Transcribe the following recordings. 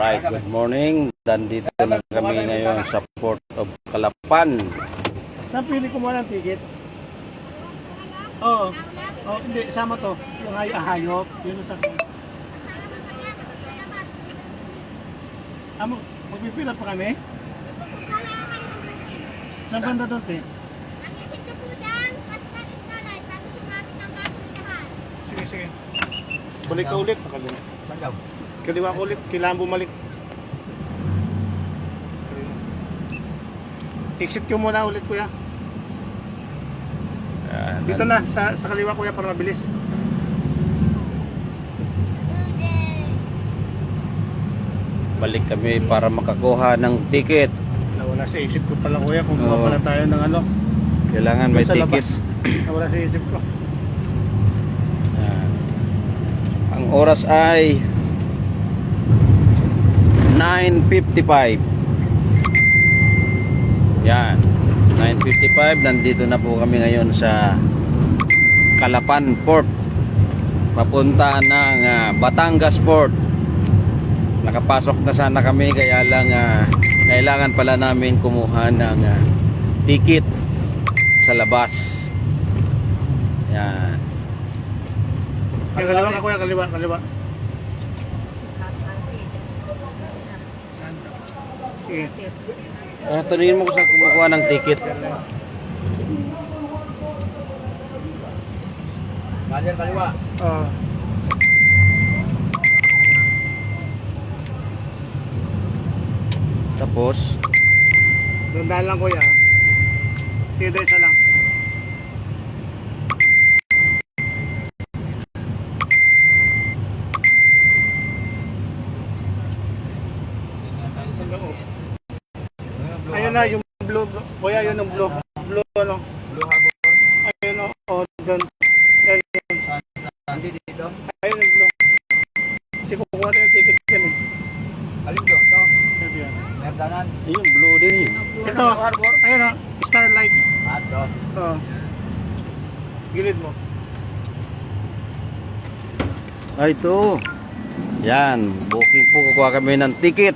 Alright, good morning. Nandito na kami ngayon sa Port of Calapan. Saan pili kumuha ng ticket? Oo. Oh, hindi, sama to. Yung hay ahayop. Yun ang sa... Ah, mag- magpipila pa kami? Saan banda doon, te? Balik ka ulit. Kaliwa. Kaliwa ka ulit. Kailangan bumalik. Exit ko muna ulit, kuya. Yan, Dito na, sa, sa kaliwa, kuya, para mabilis. balik kami para makakuha ng ticket. Nawala sa isip ko pala, kuya, kung Oo. pala tayo ng ano. Kailangan may ticket. Nawala sa isip ko. Yan. Ang oras ay 9.55. Yan. 9.55. Nandito na po kami ngayon sa Calapan Port. Papunta ng ah, Batangas Port. Nakapasok na sana kami kaya lang ah, kailangan pala namin kumuha ng ah, ticket sa labas. Yan. Kaliwa kaliwa, kaliwa. Sige. Ah, tanungin mo kung saan kumukuha ng ticket. Ganyan kaliwa. Oo. Tapos, Dandaan lang, kuya. Sige, diretso lang. Sa loob. Ayun na, yung blue. Kuya, yun yung blue. Blue, ano? Blue Harbor. Ayun, o. Oh, doon. Yan, yan. Saan? Saan? Hindi dito. Ayun yung blue. Kasi kukuha tayo ng ticket yan eh. Alin doon? Ito. Yan, yan. Nerdanan. yung blue din yun. Ito, ayun o. Starlight. At doon. Oo. Gilid mo. Ay, ito. Yan, booking po. Kukuha kami ng ticket.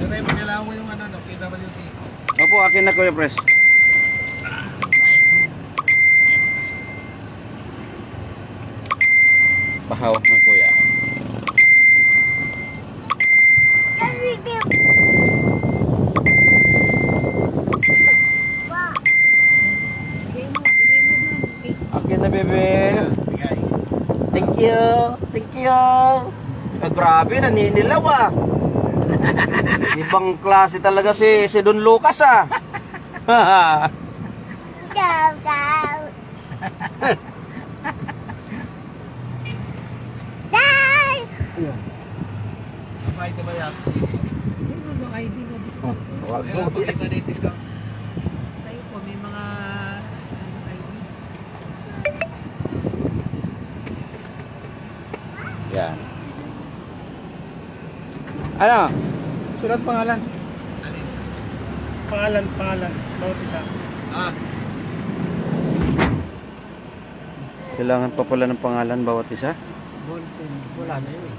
Pero may kailangan mo yung ano, no? PWD. Opo, akin na Kuya Pres. Pahawak na Kuya. Akin na, bebe. Thank you. Thank you. Eh, grabe, naninilaw ah. Ibang klase talaga si, si Don Lucas ah. Go, go. Die! Apa ito ba yan? Wag Kaya mo. pakita na yung discount. Tayo po, may mga IDs. Yan. Ano? Sulat pangalan. Alin? Pangalan, pangalan. Ah. Kailangan pa pala ng pangalan bawat isa? Ballpen. Wala na yun eh.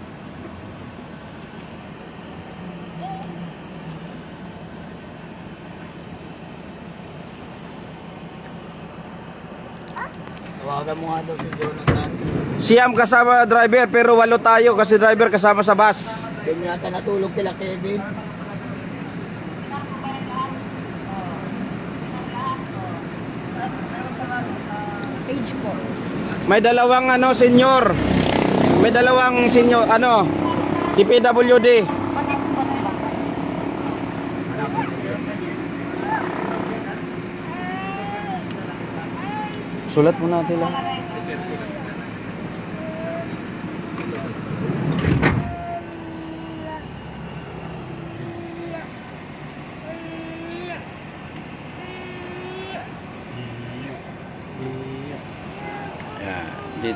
Tawagan mo nga daw si Jonathan. Siyam kasama driver pero walo tayo kasi driver kasama sa bus. Doon yata natulog kila Kevin. May dalawang ano senior. May dalawang senior ano DPWD. Sulat mo natin lang.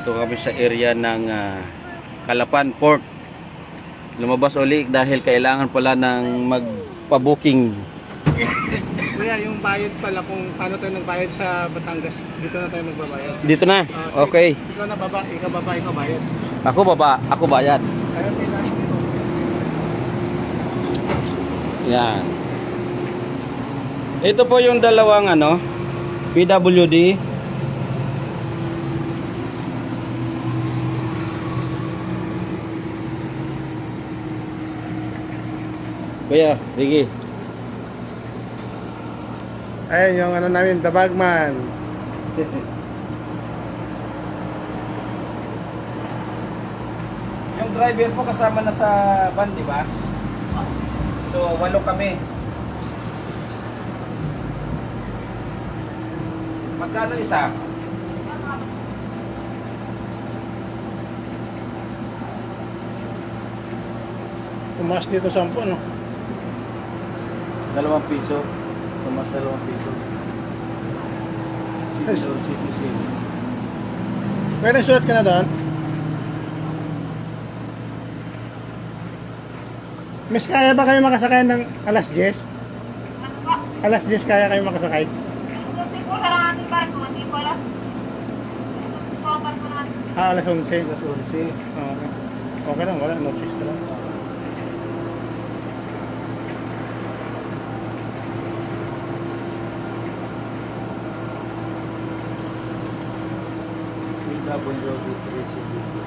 Dito kami sa area ng ah, Kalapan Port. Lumabas uli dahil kailangan pala ng magpa-booking. Kuya, yung bayad pala kung paano tayo nagbayad sa Batangas, dito na tayo magbabayad. Dito na? Uh, okay. Ikaw na baba, ikaw baba, ikaw bayad. Ako baba, ako bayad. Yan. Ito po yung dalawang ano, PWD Kuya, Ricky. Ayun yung ano namin, the bagman. Yung driver po kasama na sa van, di ba? So, walo kami. Magkano isa? Tumas dito 10, no? Dalawang piso. Sumas dalawang piso. Yes. City, city, city. Pwede sulat ka na doon? Miss, kaya ba kayo makasakay ng alas 10? Alas 10 kaya kayo makasakay? Hindi po ating barko, hindi po ang barko natin. Ah, alas 11. Alas 11. Okay. Okay lang, wala. No choice na lang. PWD 360.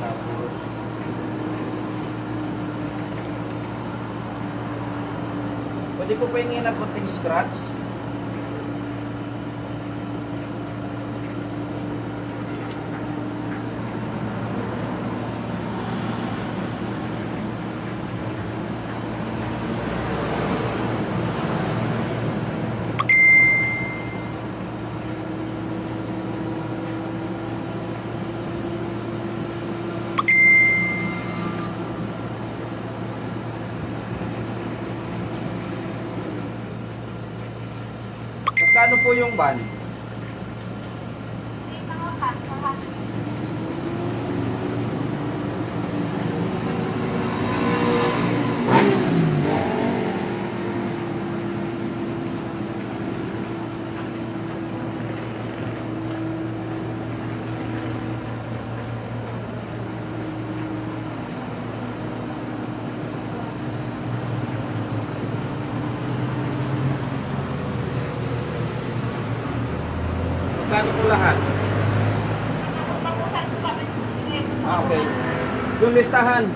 Tapos, Pwede ko pa hingin ng konting scratch? Magkano po yung van? Listahan.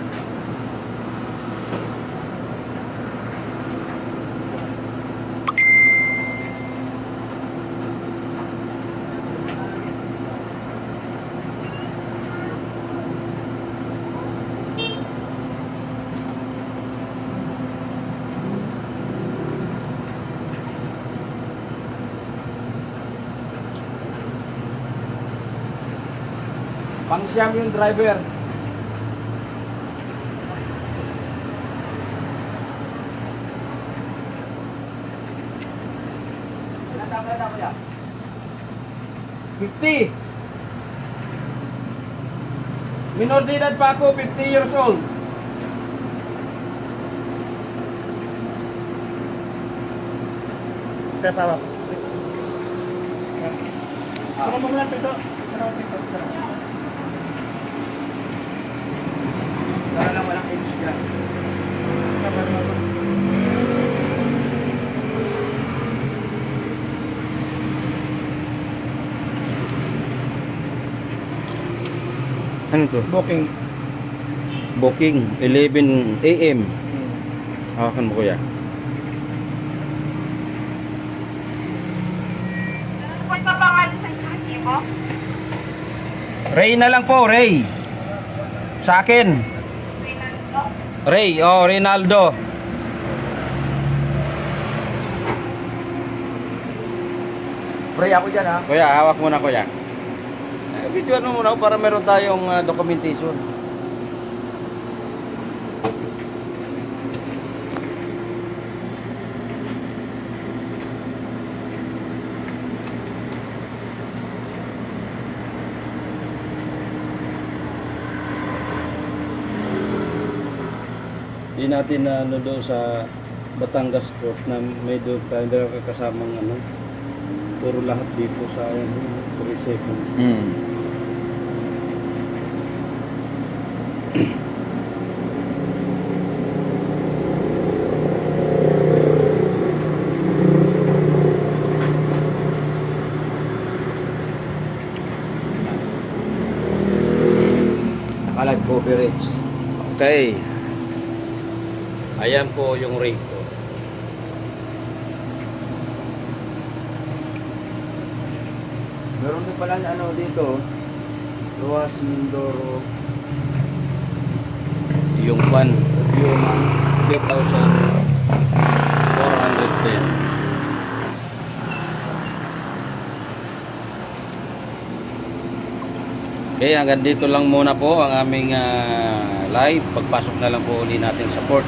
Pang siyam yung driver. 50. Minor de edad pa ako, 50 years old. Kaya pa ba? Saka mo muna ito. Saka mo ito. Para lang walang age dyan. Ano to? Booking. Booking, 11 a.m. Hawakan mo kuya. Po yung pangalan sa inyo, Ray na lang po, Ray. Sa akin. Ray, oh, Rinaldo. Pre, ako dyan ha. Kuya, hawak muna kuya. Video ano muna para meron tayong ah, documentation. Di natin na ano doon sa Batangas Port na may doon tayo meron kasamang ano puro lahat dito sa ano, 37. Coverage. Okay. Ayan po yung rate ko. Meron din pala na ano dito. Luwas Mindoro. Yung pan, Yuma. 3,410. Okay, hanggang dito lang muna po ang aming ah, live. Pagpasok na lang po uli natin sa port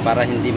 para hindi